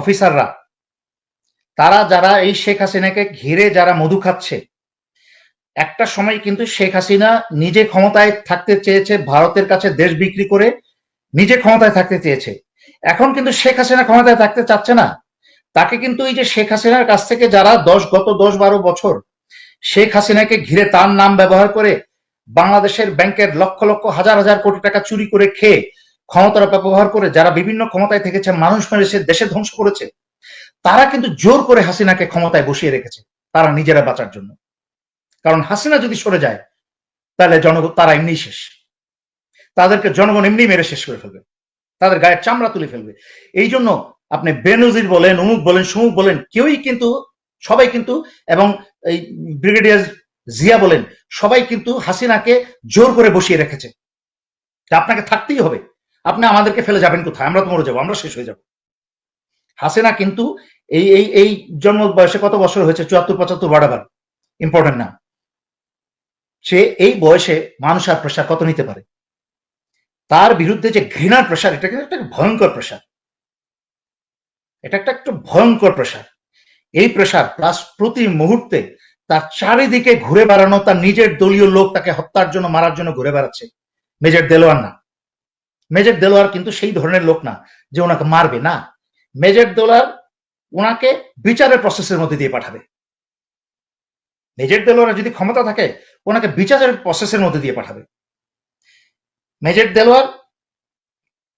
অফিসাররা। তারা যারা এই শেখ হাসিনাকে ঘিরে যারা মধু খাচ্ছে, একটা সময় কিন্তু শেখ হাসিনা নিজে ক্ষমতায় থাকতে চেয়েছে, ভারতের কাছে দেশ বিক্রি করে নিজে ক্ষমতায় থাকতে চেয়েছে। এখন কিন্তু শেখ হাসিনা ক্ষমতায় থাকতে চাচ্ছে না। তাকে কিন্তু এই যে শেখ হাসিনার কাছ থেকে যারা দশ, গত দশ, বারো বছর শেখ হাসিনাকে ঘিরে তার নাম ব্যবহার করে বাংলাদেশের ব্যাংকের লক্ষ লক্ষ, হাজার হাজার কোটি টাকা চুরি করে খেয়ে ক্ষমতার ব্যবহার করে যারা বিভিন্ন ক্ষমতায় থেকেছে, মানুষ মেরেছে দেশে ধ্বংস করেছে, তারা কিন্তু জোর করে হাসিনাকে ক্ষমতায় বসিয়ে রেখেছে, তারা নিজেরা বাঁচার জন্য। কারণ হাসিনা যদি সরে যায়, তাহলে জনগণ, তারা এমনি শেষ। তাদেরকে জনগণ এমনি মেরে শেষ করে ফেলবে। তাদের গায়ের চামড়া তুলে ফেলবে। এই জন্য আপনি বেনজির বলেন অমুক বলেন, সমুক বলেন, কেউই কিন্তু, সবাই কিন্তু, এবং এই ব্রিগেডিয়ার জিয়া বলেন, সবাই কিন্তু হাসিনাকে জোর করে বসিয়ে রেখেছে। আপনাকে থাকতেই হবে। আপনি আমাদেরকে ফেলে যাবেন কোথায়? আমরা তো মরে যাব, আমরা শেষ হয়ে যাব। হাসিনা কিন্তু এই এই এই জন্ম বয়সে কত বছর হয়েছে? চুয়াত্তর, পঁচাত্তর বাড়াবার ইম্পর্টেন্ট না। সে এই বয়সে মানুষ আর প্রেশার কত নিতে পারে? তার বিরুদ্ধে যে ঘৃণার প্রেশার এটা কিন্তু একটা ভয়ঙ্কর প্রেশার এটা একটা একটা ভয়ঙ্কর প্রেশার এই প্রেশার প্লাস প্রতি মুহূর্তে তার চারিদিকে ঘুরে বেড়ানো, তার নিজের দলীয় লোক তাকে হত্যার জন্য, মারার জন্য ঘুরে বেড়াচ্ছে। মেজর দেলোয়ার না। মেজর দেলোয়ার কিন্তু সেই ধরনের লোক না, যে ওনাকে মারবে, না। মেজর দেলোয়ার ওনাকে বিচারের প্রসেসের মধ্যে দিয়ে পাঠাবে। মেজর দেলোয়ার যদি ক্ষমতা থাকে, ওনাকে বিচারের প্রসেসের মধ্যে দিয়ে পাঠাবে। মেজর দেলোয়ার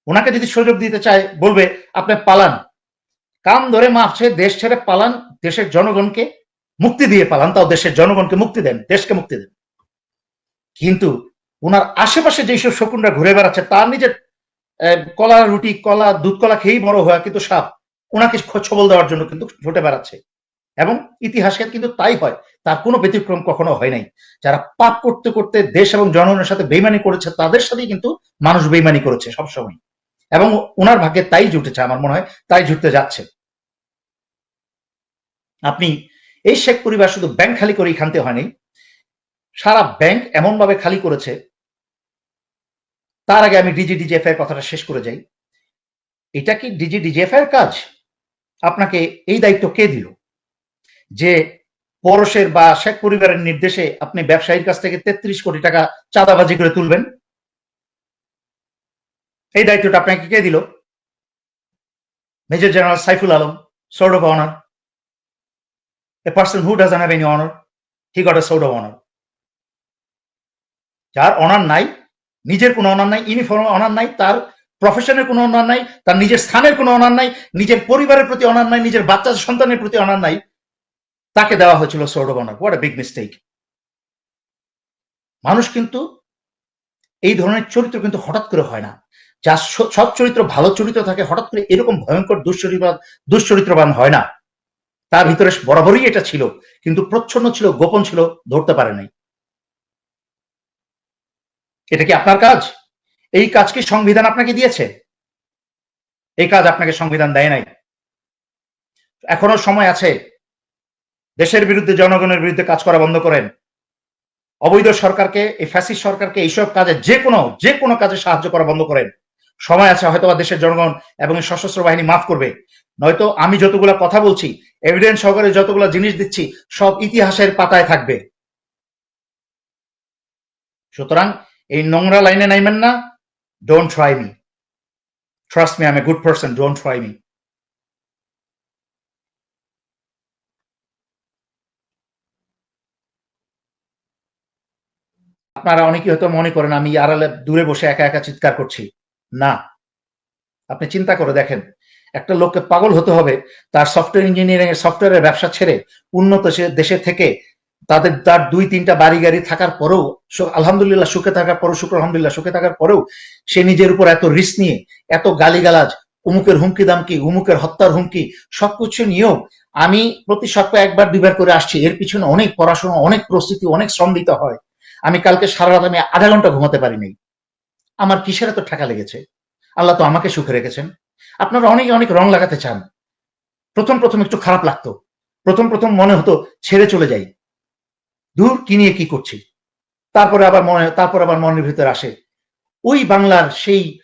ওনাকে যদি সুযোগ দিতে চায়, বলবে, আপনি পালান। কাম ধরে মাপছে দেশ ছেড়ে পালান, দেশের জনগণকে মুক্তি দিয়ে পালান। তাও দেশের জনগণকে মুক্তি দেন, দেশকে মুক্তি দেন। কিন্তু ওনার আশেপাশে যেসব শকুনরা ঘুরে বেড়াচ্ছে, তার নিজের কলা, রুটি, কলা, দুধ, কলা খেয়েই বড় হওয়া কিন্তু সাপ। ওনাকে ছবল দেওয়ার জন্য কিন্তু ছুটে বেড়াচ্ছে। এবং ইতিহাসে কিন্তু তাই হয়। তার কোনো ব্যতিক্রম কখনো হয় নাই। যারা পাপ করতে করতে দেশ এবং জনগণের সাথে বেইমানি করেছে, তাদের সাথেই কিন্তু মানুষ বেইমানি করেছে সবসময়। এবং ওনার ভাগ্যে তাই জুটেছে, আমার মনে হয়, তাই জুটতে যাচ্ছে। আপনি এই শেখ পরিবার শুধু ব্যাংক খালি করেই খানতে হয়নি, সারা ব্যাংক এমন ভাবে খালি করেছে তার আগে আমি ডিজি ডিজিএফ এর কথাটা শেষ করে যাই। এটা কি ডিজি ডিজিএফ এর কাজ? আপনাকে এই দায়িত্ব কে দিল? যে পরশের বা শেখ পরিবারের নির্দেশে আপনি ব্যবসায়ীর কাছ থেকে তেত্রিশ কোটি টাকা চাঁদাবাজি করে তুলবেন? এই দায়িত্বটা আপনাকে কে দিল? Major general Saiful Alam sword of honour. A person who doesn't honour, he got a sword of honour. যার অনার নাই নিজের কোনো অনার নাই ইউনিফর্ম অনার নাই, তার প্রফেশনের কোনো অনার নাই, তার নিজের স্থানের কোনো অনার নাই, নিজের পরিবারের প্রতি অনার নাই, নিজের বাচ্চা সন্তানের প্রতি অনার নাই, তাকে দেওয়া হয়েছিল sword of honour what big mistake মানুষ কিন্তু এই ধরনের চরিত্র কিন্তু হঠাৎ করে হয় না। যার সব চরিত্র, ভালো চরিত্র থাকে, হঠাৎ করে এরকম ভয়ঙ্কর দুশ্চরিত্র দুশ্চরিত্রবান হয় না। তার ভিতরে বরাবরই এটা ছিল, কিন্তু প্রচ্ছন্ন ছিল, গোপন ছিল, ধরতে পারে নাই। এটা কি আপনার কাজ? এই কাজ কি সংবিধান আপনাকে দিয়েছে? এই কাজ আপনাকে সংবিধান দেয় নাই। এখনও সময় আছে। দেশের বিরুদ্ধে, জনগণের বিরুদ্ধে কাজ করা বন্ধ করেন। অবৈধ সরকারকে, এই ফ্যাসিস সরকারকে এইসব কাজে যে কোনো যে কোনো কাজে সাহায্য করা বন্ধ করেন। সময় আছে হয়তো দেশের জনগণ এবং সশস্ত্র বাহিনী মাফ করবে। নয়তো আমি যতগুলা কথা বলছি এভিডেন্স সহকারে যতগুলা জিনিস দিচ্ছি, সব ইতিহাসের পাতায় থাকবে। সুতরাং এই নোংরা লাইনে নাইবেন না don't try me trust me I am a good person don't try me আপনারা অনেকে হয়তো মনে করেন, আমি আড়ালে দূরে বসে একা একা চিৎকার করছি। না। আপনি চিন্তা করে দেখেন, একটা লোককে পাগল হতে হবে, তার সফটওয়্যার ইঞ্জিনিয়ারিং এর সফটওয়্যারের ব্যবসা ছেড়ে উন্নত দেশে থেকে তাদের, তার দুই, তিনটা বাড়ি গাড়ি থাকার পরেও আলহামদুলিল্লাহ সুখে থাকার পরেও, শুক্র আলহামদুলিল্লাহ সুখে থাকার পরেও, সে নিজের উপর এত রিস্ক নিয়ে, এত গালিগালাজ, উমুকের হুমকি দামকি, উমুকের হত্যার হুমকি, সবকিছু নিয়েও আমি প্রতি সপ্তাহে একবার, দুইবার করে আসছি। এর পিছনে অনেক পড়াশোনা, অনেক প্রস্তুতি, অনেক শ্রম দিতে হয়। আমি কালকে সারা রাত আমি আধা ঘণ্টা ঘুমাতে পারিনি। আমার কিসের এত ঠাকা লেগেছে? আল্লাহ তো আমাকে সুখে রেখেছেন। আপনারা অনেক অনেক রং লাগাতে চান। প্রথম প্রথম একটু খারাপ লাগতো। প্রথম প্রথম মনে হতো, ছেড়ে চলে যাই। দূর কি নিয়ে কি করছি? তারপরে আবার মনে, তারপর আবার মনের ভিতরে আসে। ওই বাংলার সেই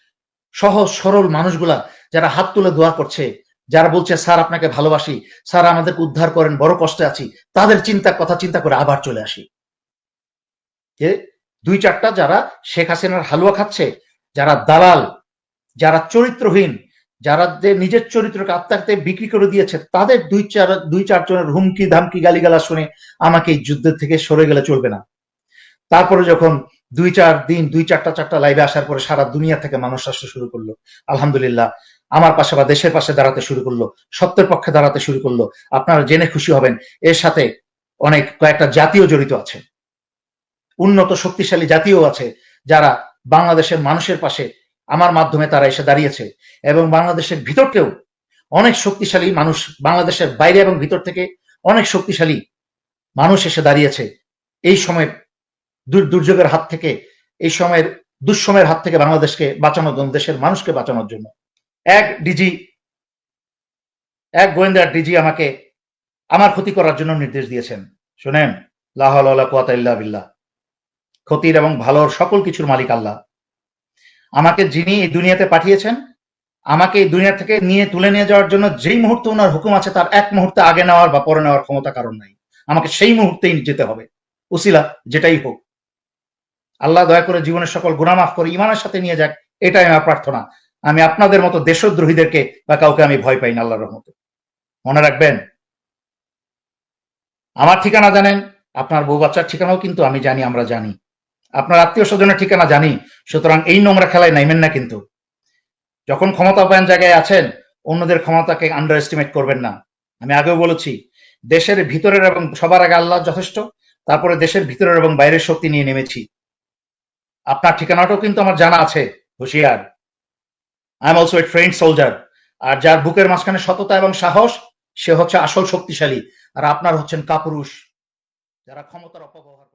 সহজ, সরল মানুষগুলা যারা হাত তুলে দোয়া করছে, যারা বলছে, স্যার, আপনাকে ভালোবাসি। স্যার, আমাদেরকে উদ্ধার করেন, বড় কষ্টে আছি। তাদের চিন্তার কথা চিন্তা করে আবার চলে আসি। যে দুই চারটা যারা শেখ হাসিনার হালুয়া খাচ্ছে, যারা দালাল, যারা চরিত্রহীন যারা যে নিজের চরিত্রকে আত্মাকে বিক্রি করে দিয়েছে, তাদের দুই চার, দুই চারজনের হুমকি, ধামকি গালিগালা শুনে আমাকে এই যুদ্ধের থেকে সরে গেলে চলবে না। তারপরে যখন দুই চার দিন, দুই চারটা চারটা লাইভে আসার পরে সারা দুনিয়া থেকে মানুষ আসতে শুরু করল। আলহামদুলিল্লাহ, আমার পাশে বা দেশের পাশে দাঁড়াতে শুরু করল, সত্যের পক্ষে দাঁড়াতে শুরু করল। আপনারা জেনে খুশি হবেন, এর সাথে অনেক কয়েকটা জাতীয় জড়িত আছে। উন্নত, শক্তিশালী জাতীয় আছে যারা বাংলাদেশের মানুষের পাশে আমার মাধ্যমে তারা এসে দাঁড়িয়েছে। এবং বাংলাদেশের ভিতরকেও অনেক শক্তিশালী মানুষ, বাংলাদেশের বাইরে এবং ভিতর থেকে অনেক শক্তিশালী মানুষ এসে দাঁড়িয়েছে। এই সময় দুর- দুর্যোগের হাত থেকে, এই সময়ের দুঃসময়ের হাত থেকে বাংলাদেশকে বাঁচানোর জন্য, দেশের মানুষকে বাঁচানোর জন্য। এক ডিজি, এক গোয়েন্দার ডিজি আমাকে আমার ক্ষতি করার জন্য নির্দেশ দিয়েছেন। শোনেন লাহলা কুয়াতা বিল্লাহ। ক্ষতির এবং ভালোর সকল কিছুর মালিক আল্লাহ। আমাকে যিনি এই দুনিয়াতে পাঠিয়েছেন, আমাকে এই দুনিয়া থেকে নিয়ে তুলে নিয়ে যাওয়ার জন্য যেই মুহূর্তে ওনার হুকুম আছে, তার এক মুহূর্তে আগে নেওয়ার বা পরে নেওয়ার ক্ষমতা কারণ নাই। আমাকে সেই মুহূর্তেই যেতে হবে। উসিলা, যেটাই হোক। আল্লাহ দয়া করে জীবনের সকল গুণা মাফ করে ইমানের সাথে নিয়ে যাক, এটাই আমার প্রার্থনা। আমি আপনাদের মতো দেশদ্রোহীদেরকে বা কাউকে আমি ভয় পাই না আল্লাহর রহমতে। মনে রাখবেন, আমার ঠিকানা জানেন, আপনার বউ বাচ্চার ঠিকানাও কিন্তু আমি জানি, আমরা জানি। আপনার আত্মীয় স্বজনের ঠিকানা জানি, সুতরাং এই নোংরা খেলায় নাইমেন না কিন্তু। যখন ক্ষমতাবান জায়গায় আছেন, অন্যদের ক্ষমতাকে আন্ডার এস্টিমেট করবেন না। আমি আগেও বলেছি, দেশের ভিতরের এবং সবার আগে আল্লাহ যথেষ্ট, তারপরে দেশের ভিতরের এবং বাইরের শক্তি নিয়ে নেমেছি। আপনার ঠিকানাটাও কিন্তু আমার জানা আছে, হুশিয়ার। I am also a trained soldier আর যার বুকের মাঝখানে সততা এবং সাহস, সে হচ্ছে আসল শক্তিশালী, আর আপনার হচ্ছেন কাপুরুষ, যারা ক্ষমতার অপব্যবহার